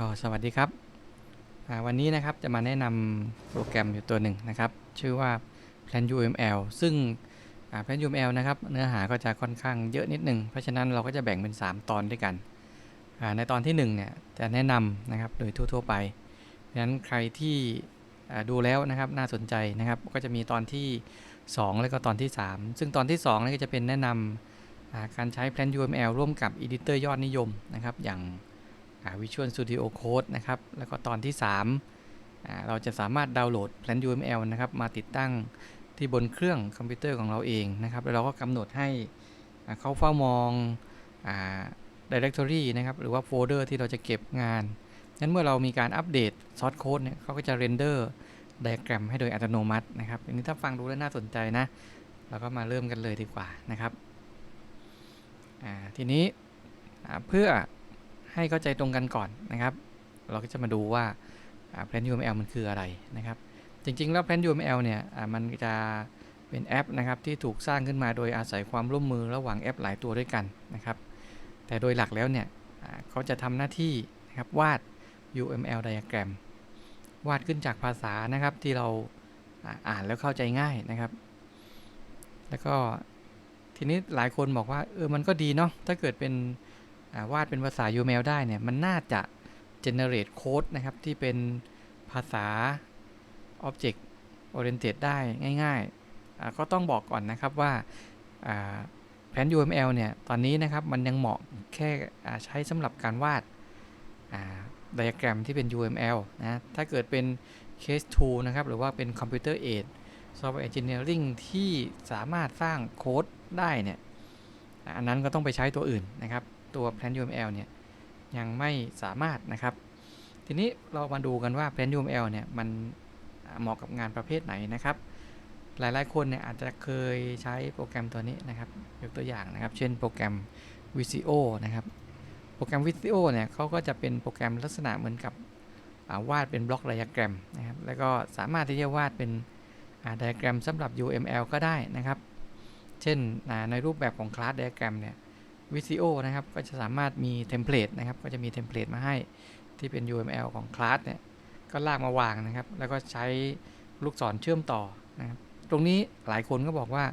ก็สวัสดีครับวันนี้นะครับจะมาแนะนำโปรแกรมอยู่ตัวหนึ่งนะครับ ชื่อว่า Plan UML ซึ่ง Plan UML นะครับเนื้อหาก็จะค่อนข้างเยอะนิดหนึ่งเพราะฉะนั้นเราก็จะแบ่งเป็น 3 ตอนด้วยกัน ในตอนที่ 1 เนี่ยจะแนะนำนะครับโดยทั่วๆไปเพราะฉะนั้นใครที่ดูแล้วนะครับน่าสนใจนะครับก็จะมีตอนที่ 2 แล้วก็ตอนที่ 3 ซึ่งตอนที่2นี่ก็จะเป็นแนะนำการใช้ Plan UML ร่วมกับ Editor ยอดนิยมนะครับอย่าง Visual Studio Code นะครับ แล้วก็ตอนที่3าเราจะสามารถดาวน์โหลด Plan UML นะครับ มาติดตั้งที่บนเครื่องคอมพิวเตอร์ของเราเองนะครับ แล้วเราก็กำหนดให้เขาเฝ้ามองอ่า Directory นะครับ หรือว่าโฟลเดอร์ที่เราจะเก็บงานนั้นเมื่อเรามีการอัปเดตซอสโค้ดเนี่ยเขาก็จะเรนเดอร์ไดอะแกรมให้โดยอัตโนมัตินะครับอันนี้ถ้าฟังดูแล้วน่าสนใจนะ เราก็มาเริ่มกันเลยดีกว่านะครับทีนี้เพื่อ ให้เข้าใจตรงกันก่อนนะครับ เราก็จะมาดูว่าอ่า Plan UML มันคืออะไรนะครับ จริงๆ แล้ว Plan UML เนี่ยมันจะเป็นแอปนะครับที่ถูกสร้างขึ้นมาโดยอาศัยความร่วมมือระหว่างแอปหลายตัวด้วยกันนะครับ แต่โดยหลักแล้วเนี่ยเขาจะทำหน้าที่นะครับวาด UML diagram วาดขึ้นจากภาษานะครับที่เราอ่านแล้วเข้าใจง่ายนะครับ แล้วก็ทีนี้หลายคนบอกว่าเออมันก็ดีเนาะถ้าเกิดเป็น วาดเป็นภาษา UML ได้เนี่ย มันน่าจะ generate code นะครับ ที่เป็นภาษา object oriented ได้ง่ายๆ ก็ต้องบอกก่อนนะครับว่าแผน UML เนี่ย ตอนนี้นะครับ มันยังเหมาะแค่ใช้สำหรับการวาดไดอะแกรมที่เป็น UML นะ ถ้าเกิดเป็น case 2 นะครับ หรือว่าเป็น computer aid software engineering ที่สามารถสร้างโค้ดได้เนี่ย อันนั้นก็ต้องไปใช้ตัวอื่นนะครับ ตัว Plan UML เนี่ยยังไม่สามารถนะครับ ทีนี้เรามาดูกันว่า Plan UML เนี่ยมันเหมาะกับงานประเภทไหนนะครับ หลายๆคนเนี่ยอาจจะเคยใช้โปรแกรมตัวนี้นะครับยกตัวอย่างนะครับ เช่นโปรแกรม Visio นะครับ โปรแกรม Visio เนี่ยเขาก็จะเป็นโปรแกรมลักษณะเหมือนกับาวาดเป็นบล็อกไดอะแกรมนะครับ แล้วก็สามารถที่จะวาดเป็นไดอะแกรมสำหรับ UML ก็ได้นะครับ เช่นในรูปแบบของคลาสไดอะแกรมเนี่ย วิซีโอนะครับ ก็จะสามารถมีเทมเพลตนะครับ ก็จะมีเทมเพลตมาให้ที่เป็น UML ของคลาสเนี่ย ก็ลากมาวางนะครับ แล้วก็ใช้ลูกศรเชื่อมต่อนะครับ ตรงนี้หลายคนก็บอกว่า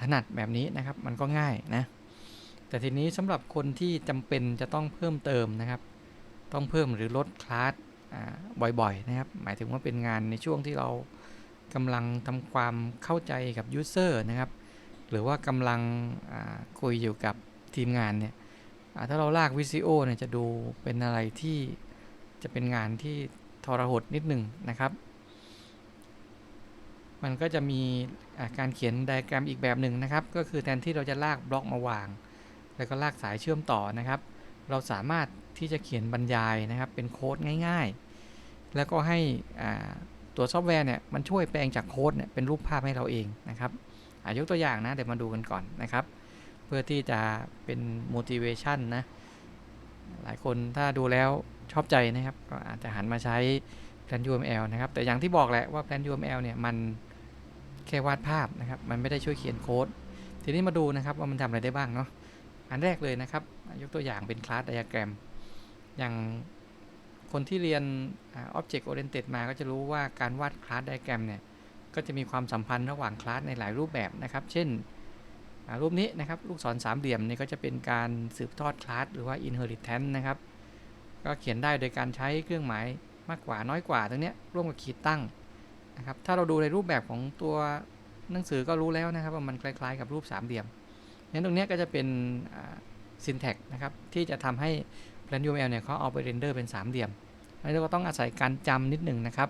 ถนัดแบบนี้นะครับ มันก็ง่ายนะ แต่ทีนี้สำหรับคนที่จำเป็นจะต้องเพิ่มเติมนะครับ ต้องเพิ่มหรือลดคลาสบ่อยๆนะครับ หมายถึงว่าเป็นงานในช่วงที่เรากำลังทำความเข้าใจกับยูเซอร์นะครับ หรือว่ากำลังคุยอยู่กับ ทีมงานเนี่ยถ้าเราลากวิซีโอเนี่ยจะดูเป็นอะไรที่จะเป็นงานที่ทรหดนิดหนึ่งนะครับ มันก็จะมีการเขียนไดอะแกรมอีกแบบหนึ่งนะครับ ก็คือแทนที่เราจะลากบล็อกมาวาง แล้วก็ลากสายเชื่อมต่อนะครับ เราสามารถที่จะเขียนบรรยายนะครับ เป็นโค้ดง่าย ๆ แล้วก็ให้ตัวซอฟต์แวร์เนี่ยมันช่วยแปลงจากโค้ดเนี่ยเป็นรูปภาพให้เราเองนะครับอายกตัวอย่างนะเดี๋ยวมาดูกันก่อนนะครับ พื่อที่จะเป็น motivation นะ หลายคนถ้าดูแล้วชอบใจนะครับ ก็อาจจะหันมาใช้ Plan UML นะครับ แต่อย่างที่บอกแหละว่า Plan UML เนี่ยมันแค่วาดภาพนะครับ มันไม่ได้ช่วยเขียนโค้ด ทีนี้มาดูนะครับว่ามันทำอะไรได้บ้างเนาะ อันแรกเลยนะครับ ยกตัวอย่างเป็น class diagram อย่างคนที่เรียน object oriented มาก็จะรู้ว่าการวาด class diagram เนี่ย ก็จะมีความสัมพันธ์ระหว่างคลาสในหลายรูปแบบนะครับ เช่น รูปนี้นะครับลูกศรสามเหลี่ยมนี่ก็จะเป็นการสืบทอดคลาสหรือว่า inheritance นะครับ ก็เขียนได้โดยการใช้เครื่องหมายมากกว่าน้อยกว่าตรงนี้ร่วมกับขีดตั้งนะครับถ้าเราดูในรูปแบบของตัวหนังสือก็รู้แล้วนะครับว่ามันคล้ายๆ กับรูปสามเหลี่ยมงั้นตรงนี้ก็จะเป็นอ่า syntax นะครับที่จะทำให้ Plan UML เนี่ยเขาเอาไปเรนเดอร์เป็นสามเหลี่ยมอันนี้เราก็ต้องอาศัยการจำนิดหนึ่งนะครับ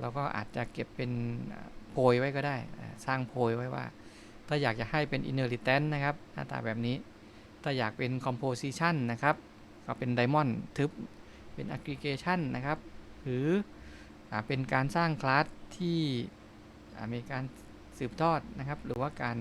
เราก็อาจจะเก็บเป็นโพยไว้ก็ได้ สร้างโพยไว้ว่า ถ้าอยากจะให้เป็น inheritance นะครับ หน้าตาแบบนี้ ถ้าอยากเป็น composition นะครับ ก็เป็น diamond ทึบ เป็น aggregation นะครับ หรืออเป็นการสร้างคลาสที่มีการสืบทอดนะครับ หรือว่าการ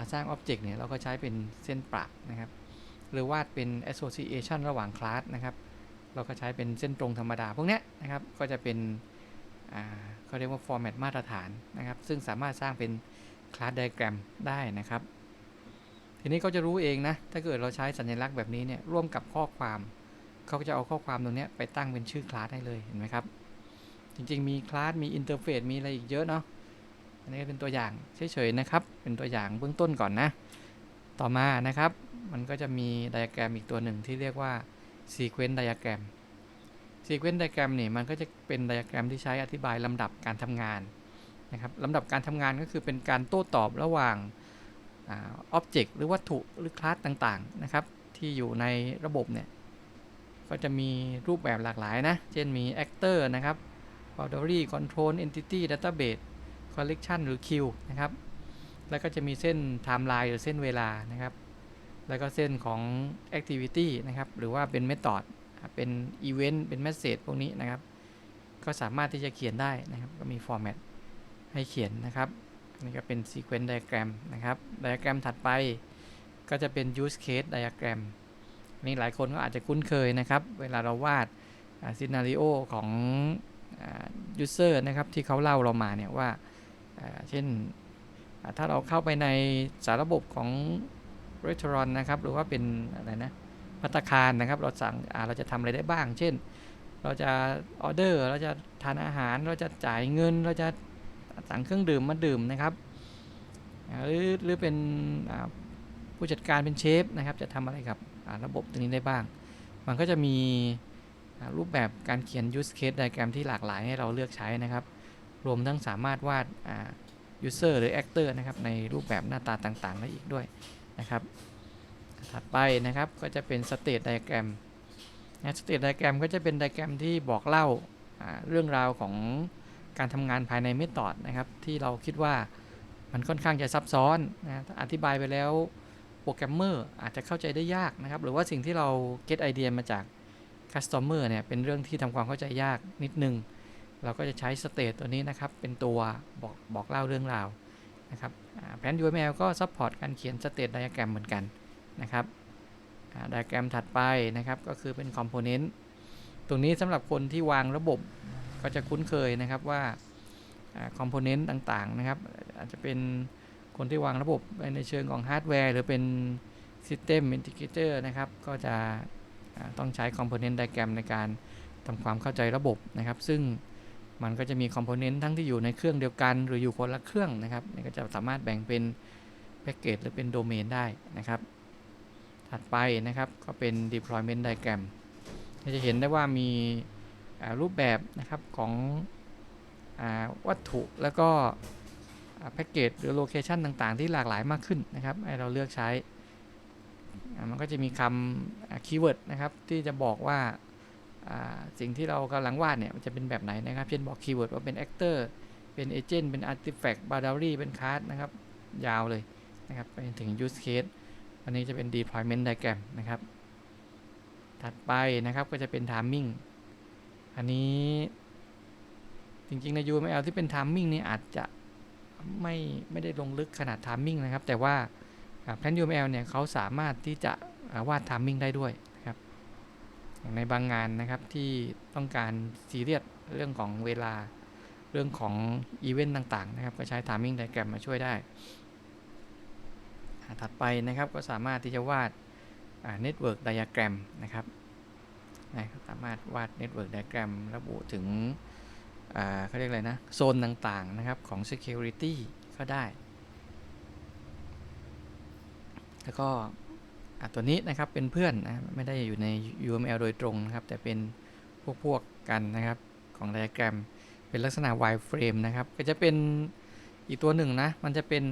าสร้าง object เนี่ย เราก็ใช้เป็นเส้นประนะครับ หรือวาดเป็น association ระหว่างคลาสนะครับ เราก็ใช้เป็นเส้นตรงธรรมดา พวกนี้นะครับ ก็จะเป็นอ่าเขาเรียกว่า format มาตรฐานนะครับ ซึ่งสามารถสร้างเป็น class diagram ได้นะครับ ทีนี้เขาจะรู้เองนะ ถ้าเกิดเราใช้สัญลักษณ์แบบนี้เนี่ยร่วมกับข้อความเขาก็จะเอาข้อความตรงนี้ไปตั้งเป็นชื่อคลาสให้เลยเห็นไหมครับ จริงๆมีคลาสมีอินเทอร์เฟซมีอะไรอีกเยอะเนาะอันนี้เป็นตัวอย่างเฉยๆนะครับ เป็นตัวอย่างเบื้องต้นก่อนนะ ต่อมานะครับ มันก็จะมีไดอะแกรมอีกตัวหนึ่งที่เรียกว่า Sequence Diagram Sequence Diagram นี่มันก็จะเป็นไดอะแกรมที่ใช้อธิบายลำดับการทำงาน นะครับลำดับการทำงานก็คือเป็นการโต้ตอบระหว่างออบเจกต์หรือวัตถุหรือคลาสต่างๆนะครับ ที่อยู่ในระบบเนี่ย ก็จะมีรูปแบบหลากหลายนะ เช่นมี actor นะครับ boundary control entity database collection หรือ queue นะครับ แล้วก็จะมีเส้น timeline หรือเส้นเวลานะครับ แล้วก็เส้นของ activity นะครับ หรือว่าเป็น method อ่าเป็น event เป็น message พวกนี้นะครับ ก็สามารถที่จะเขียนได้นะครับ ก็มี format ให้เขียนนะครับนนี้ก็เป็น sequence diagram นะครับ diagram ถัดไปก็จะเป็น use case diagram นนี่หลายคนก็อาจจะคุ้นเคยนะครับ เวลาเราวาดซีนารีโอของยูเซอร์นะครับที่เขาเล่าเรามาเนี่ยว่าเช่นถ้าเราเข้าไปในสารระบบของ r e s t a u r a n t นะครับ หรือว่าเป็นอะไรนะพัตคารนะครับ เราสั่งเราจะทำอะไรได้บ้าง เช่น เราจะออเดอร์ เราจะทานอาหาร เราจะจ่ายเงิน เราจะ สั่งเครื่องดื่มมาดื่มนะครับหรือหรือเป็นผู้จัดการเป็นเชฟนะครับ จะทำอะไรกับระบบตัวนี้ได้บ้าง มันก็จะมีรูปแบบการเขียน use case diagram ที่หลากหลายให้เราเลือกใช้นะครับ รวมทั้งสามารถวาด user หรือ actor นะครับในรูปแบบหน้าตาต่างๆได้อีกด้วยนะครับ ถัดไปนะครับก็จะเป็น state diagram นะ state diagram ก็จะเป็นไดอะแกรมที่บอกเล่าเรื่องราวของ การทำงานภายในเมธอดนะครับ ที่เราคิดว่ามันค่อนข้างจะซับซ้อนนะถ้าอธิบายไปแล้วโปรแกรมเมอร์อาจจะเข้าใจได้ยากนะครับ หรือว่าสิ่งที่เรา get ไอเดียมาจาก customer เนี่ยเป็นเรื่องที่ทำความเข้าใจยากนิดนึง เราก็จะใช้ state ตัวนี้นะครับ เป็นตัวบอกบอกเล่าเรื่องราวนะครับแผน UML ก็ support การเขียน state diagram เหมือนกันนะครับไดอะแกรมถัดไปนะครับก็คือเป็นคอมโพเนนต์ตรงนี้สำหรับคนที่วางระบบ ก็จะคุ้นเคยนะครับว่าคอมโพเนนต์ต่างๆนะครับ อาจจะเป็นคนที่วางระบบในเชิงของฮาร์ดแวร์หรือเป็น System Integrator นะครับ ก็จะต้องใช้คอมโพเนนต์ไดแกรมในการทำความเข้าใจระบบนะครับ ซึ่งมันก็จะมีคอมโพเนนต์ทั้งที่อยู่ในเครื่องเดียวกัน หรืออยู่คนละเครื่องนะครับนี่ก็จะสามารถแบ่งเป็นแพ็กเกจหรือเป็นโดเมนได้นะครับ ถัดไปนะครับก็เป็น deployment diagram เราจะเห็นได้ว่ามี รูปแบบนะครับของอวัตถุแล้วก็แพ็กเกจหรือโลเคชันต่างๆ ที่หลากหลายมากขึ้นนะครับให้เราเลือกใช้ มันก็จะมีคำคีย์เวิร์ดนะครับที่จะบอกว่าสิ่งที่เรากำลังวาดเนี่ยมันจะเป็นแบบไหนนะครับ เช่นบอกคีย์เวิร์ดว่าเป็น actor เป็น agent เป็น artifact boundary เป็น card นะครับ ยาวเลยนะครับไปถึง use case อันนี้จะเป็น deployment diagram นะครับ ถัดไปนะครับก็จะเป็น timing อันนี้จริงๆ ใน UML ที่เป็น timing นี่อาจจะไม่ไม่ได้ลงลึกขนาด timing นะครับ แต่ว่าแพลน UML เนี่ยเขาสามารถที่จะวาด timing ได้ด้วยนะครับอย่างในบางงานนะครับที่ต้องการซีเรียสเรื่องของเวลาเรื่องของอีเวนต์ต่างๆนะครับ ก็ใช้ timing diagram มาช่วยได้ ถัดไปนะครับก็สามารถที่จะวาดเน็ตเวิร์กไดอะแกรมนะครับ นะครับสามารถวาดเน็ตเวิร์กไดอะแกรมระบุถึงเขาเรียกอะไรนะ โซนต่างๆนะครับของ Security ก็ได้ แล้วก็ตัวนี้นะครับเป็นเพื่อนนะไม่ได้อยู่ใน UML โดยตรงนะครับ แต่เป็นพวกพวกๆกันนะครับของไดอะแกรมเป็นลักษณะ wireframe นะครับ ก็จะเป็นอีกตัวหนึ่งนะ มันจะเป็น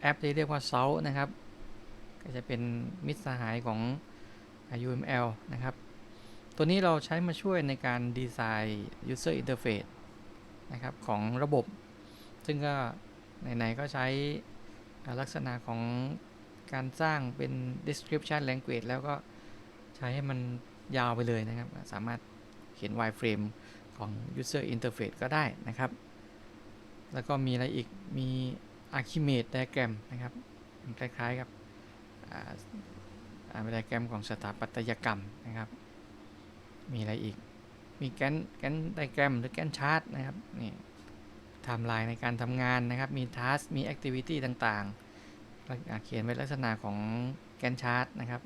แอปที่เรียกว่า s o u นะครับ ก็จะเป็นมิตรสหายของ UML นะครับ ตัวนี้เราใช้มาช่วยในการดีไซน์ user interface นะครับของระบบ ซึ่งก็ไหนๆก็ใช้ลักษณะของการสร้างเป็น description language แล้วก็ใช้ให้มันยาวไปเลยนะครับ สามารถเขียน wireframe ของ user interface ก็ได้นะครับ แล้วก็มีอะไรอีก มี Archimate diagram นะครับ คล้ายๆกับ ไดอะแกรมของสถาปัตยกรรมนะครับ มีอะไรอีก มีแกนแกนไดอะแกรมหรือแกนชาร์ตนะครับ นี่ไทม์ไลน์ในการทำงานนะครับ มีทัสมีแอคทิวิตี้ต่างต่าเขียนไว้ลักษณะของแกนชาร์ตนะครับ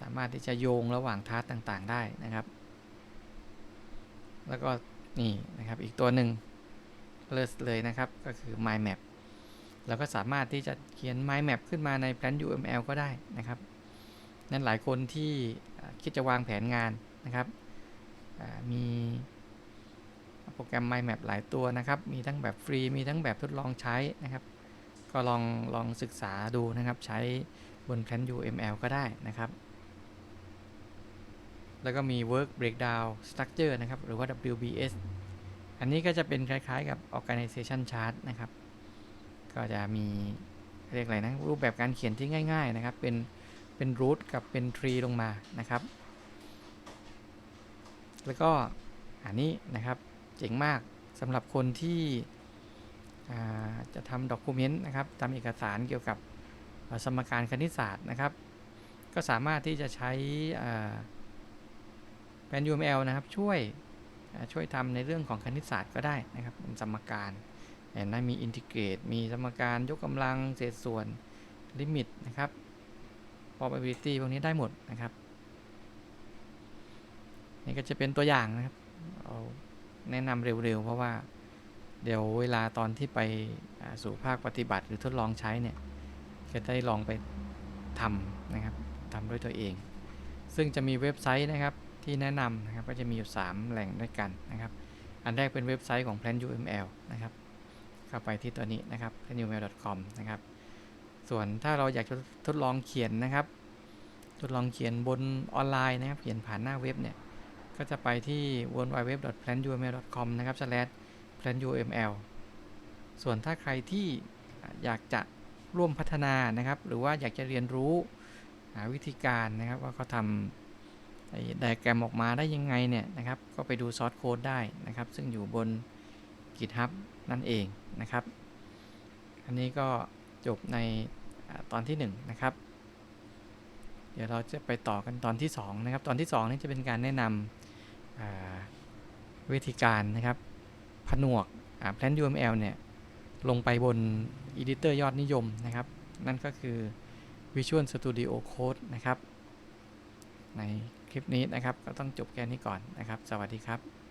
สามารถที่จะโยงระหว่างทาสต่างๆ ได้นะครับ แล้วก็นี่นะครับ อีกตัวหนึ่งเลิศเลยนะครับ ก็คือ mind map เราก็สามารถที่จะเขียน mind map ขึ้นมาใน plan UML ก็ได้นะครับ นั่นหลายคนที่คิดจะวางแผนงานนะครับ มีโปรแกรม mind map หลายตัวนะครับ มีทั้งแบบฟรี มีทั้งแบบทดลองใช้นะครับ ก็ลองลองศึกษาดูนะครับ ใช้บน plan UML ก็ได้นะครับ แล้วก็มี work breakdown structure นะครับ หรือว่า WBS อันนี้ก็จะเป็นคล้ายๆกับ organization chart นะครับ ก็จะมีเรียกอะไรนะ รูปแบบการเขียนที่ง่าย ๆ นะครับ เป็น เป็น root กับเป็น tree ลงมานะครับ แล้วก็อันนี้นะครับเจ๋งมากสำหรับคนที่จะทำด็อกิเมนต์นะครับทำเอกสารเกี่ยวกับสมการคณิตศาสตร์นะครับ ก็สามารถที่จะใช้อ่าแผน UML นะครับช่วยช่วยทำในเรื่องของคณิตศาสตร์ก็ได้นะครับสมการเห็นไหมมีอินทิเกรต มีสมการยกกำลังเศษส่วนลิมิตนะครับ probability พวกนี้ได้หมดนะครับ นี่ก็จะเป็นตัวอย่างนะครับ เอาแนะนำเร็วๆ เพราะว่าเดี๋ยวเวลาตอนที่ไปสู่ภาคปฏิบัติหรือทดลองใช้เนี่ย จะได้ลองไปทำนะครับทำด้วยตัวเอง ซึ่งจะมีเว็บไซต์นะครับที่แนะนำนะครับก็จะมีอยู่ 3 แหล่งด้วยกันนะครับ อันแรกเป็นเว็บไซต์ของ Plan UML นะครับ เข้าไปที่ตัวนี้นะครับ planuml.com นะครับ ส่วนถ้าเราอยากจะทดลองเขียนนะครับ ทดลองเขียนบนออนไลน์นะครับ เขียนผ่านหน้าเว็บเนี่ย ก็จะไปที่ www.planuml.com นะครับ planuml ส่วนถ้าใครที่อยากจะร่วมพัฒนานะครับ หรือว่าอยากจะเรียนรู้หาวิธีการนะครับว่าเขาทำไอ้ไดแกรมออกมาได้ยังไงเนี่ยนะครับ ก็ไปดูซอสโค้ดได้นะครับ ซึ่งอยู่บน GitHub นั่นเองนะครับ อันนี้ก็จบใน ตอนที่1นะครับ เดี๋ยวเราจะไปต่อกันตอนที่2นะครับ ตอนที่2นี่จะเป็นการแนะนำอ่าวิธีการนะครับ ผนวกอ่า Plan UML เนี่ย ลงไปบน Editor ยอดนิยมนะครับ นั่นก็คือ Visual Studio Code นะครับ ในคลิปนี้นะครับ ก็ต้องจบแค่นี้ก่อนนะครับ สวัสดีครับ